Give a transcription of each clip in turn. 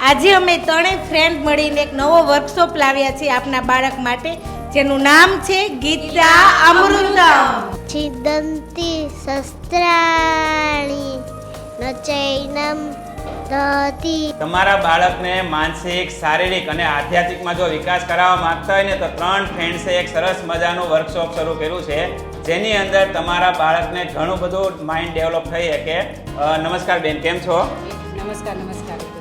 આજે અમે ત્રણેય ફ્રેન્ડ મળીને એક નવો વર્કશોપ લાવ્યા છીએ આપના બાળક માટે જેનું નામ છે ગીતા અમૃતમ. છિદંતી શસ્ત્રાણી નચૈનમ દહતી. તમારા બાળકને માનસિક શારીરિક અને આધ્યાત્મિકમાં જો વિકાસ કરાવવા માંગતા હોય ને તો ત્રણ ફ્રેન્ડ્સે એક સરસ મજાનું વર્કશોપ શરૂ કર્યું છે. જેની અંદર તમારા બાળકને ઘણું બધું માઇન્ડ ડેવલપ થઈ શકે. નમસ્કાર બેન કેમ છો? નમસ્કાર નમસ્કાર.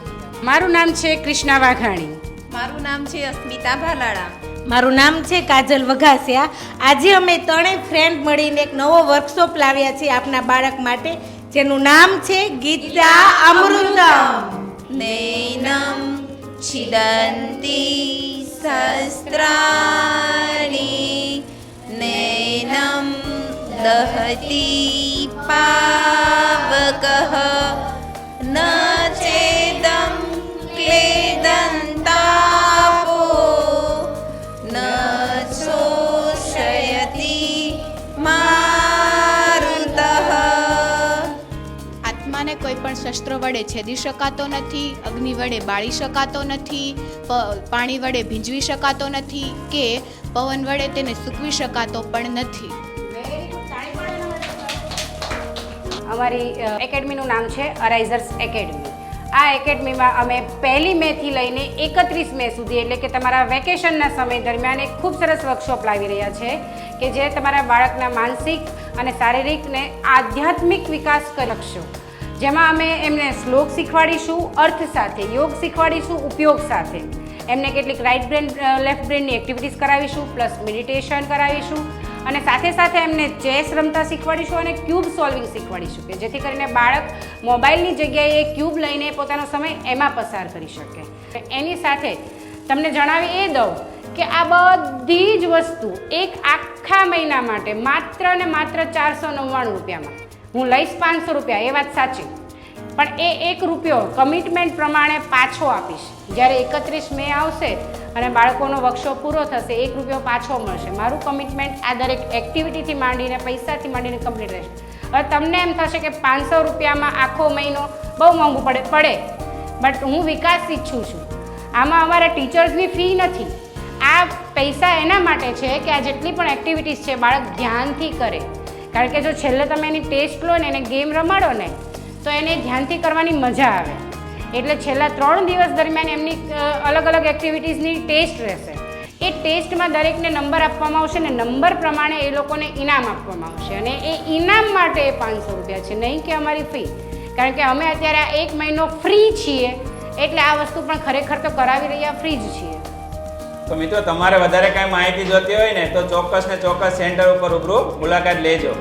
મારું નામ છે કૃષ્ણા વાઘાણી. મારું નામ છે અસ્મિતા ભાલાળા. મારું નામ છે કાજલ વઘાસિયા. આજે અમે ત્રણેય ફ્રેન્ડ મળીને એક નવો વર્કશોપ લાવ્યા છીએ આપના બાળક માટે જેનું નામ છે ગીતા અમૃતમ. નૈનમ છિદંતી શસ્ત્રાણી નૈનમ દહતી પાવકઃ ન ચેદં આત્માને કોઈ પણ શસ્ત્ર વડે છેદી શકાતો નથી, અગ્નિ વડે બાળી શકાતો નથી પાણી વડે ભીંજવી શકાતો નથી કે પવન વડે તેને સૂકવી શકાતો પણ નથી. અમારી એકેડમીનું નામ છે અરાઇઝર્સ એકેડમી. આ એકેડમીમાં અમે પહેલી મેથી લઈને એકત્રીસ મે સુધી, એટલે કે તમારા વેકેશનના સમય દરમિયાન એક ખૂબ સરસ વર્કશોપ લાવી રહ્યા છે, કે જે તમારા બાળકના માનસિક અને શારીરિક ને આધ્યાત્મિક વિકાસ કરશો. જેમાં અમે એમને શ્લોક શીખવાડીશું, અર્થ સાથે, યોગ શીખવાડીશું, ઉપયોગ સાથે. એમને કેટલીક રાઇટ બ્રેન લેફ્ટ બ્રેનની એક્ટિવિટીઝ કરાવીશું પ્લસ મેડિટેશન કરાવીશું. અને સાથે સાથે એમને ચેસ રમતા શીખવાડીશું અને ક્યુબ સોલ્વિંગ શીખવાડીશું, કે જેથી કરીને બાળક મોબાઈલની જગ્યાએ ક્યુબ લઈને પોતાનો સમય એમાં પસાર કરી શકે. એની સાથે તમને જણાવી એ દઉં કે આ બધી જ વસ્તુ એક આખા મહિના માટે માત્ર ને માત્ર ચારસો નવ્વાણું રૂપિયામાં. હું લઈશ પાંચસો રૂપિયા, એ વાત સાચી. પણ એ એક રૂપિયો કમિટમેન્ટ પ્રમાણે પાછો આપીશ. જ્યારે એકત્રીસ મે આવશે અને બાળકોનો વર્કશોપ પૂરો થશે, એક રૂપિયો પાછો મળશે. મારું કમિટમેન્ટ આ દરેક એક્ટિવિટીથી માંડીને, પૈસાથી માંડીને કમ્પ્લીટ રહેશે. હવે તમને એમ થશે કે પાંચસો રૂપિયામાં આખો મહિનો બહુ મોંઘું પડે પડે. બટ હું વિકાસ ઈચ્છું છું આમાં અમારા ટીચર્સની ફી નથી. આ પૈસા એના માટે છે કે આ જેટલી પણ એક્ટિવિટીઝ છે, બાળક ધ્યાનથી કરે. કારણ કે જો છેલ્લે તમે એની ટેસ્ટ લો ને, એને ગેમ રમાડો ને, તો એને ધ્યાનથી કરવાની મજા આવે. એટલે છેલ્લા ત્રણ દિવસ દરમિયાન એમની અલગ અલગ એક્ટિવિટીઝની ટેસ્ટ રહેશે. એ ટેસ્ટમાં દરેકને નંબર આપવામાં આવશે ને નંબર પ્રમાણે એ લોકોને ઇનામ આપવામાં આવશે. અને એ ઇનામ માટે એ પાંચસો રૂપિયા છે, નહીં કે અમારી ફી. કારણ કે અમે અત્યારે આ એક મહિનો ફ્રી છીએ, એટલે આ વસ્તુ પણ ખરેખર તો કરાવી રહ્યા ફ્રી જ છીએ. તો મિત્રો, તમારે વધારે કાંઈ માહિતી જોતી હોય ને, તો ચોક્કસ ને ચોક્કસ સેન્ટર ઉપર રૂબરૂ મુલાકાત લેજો.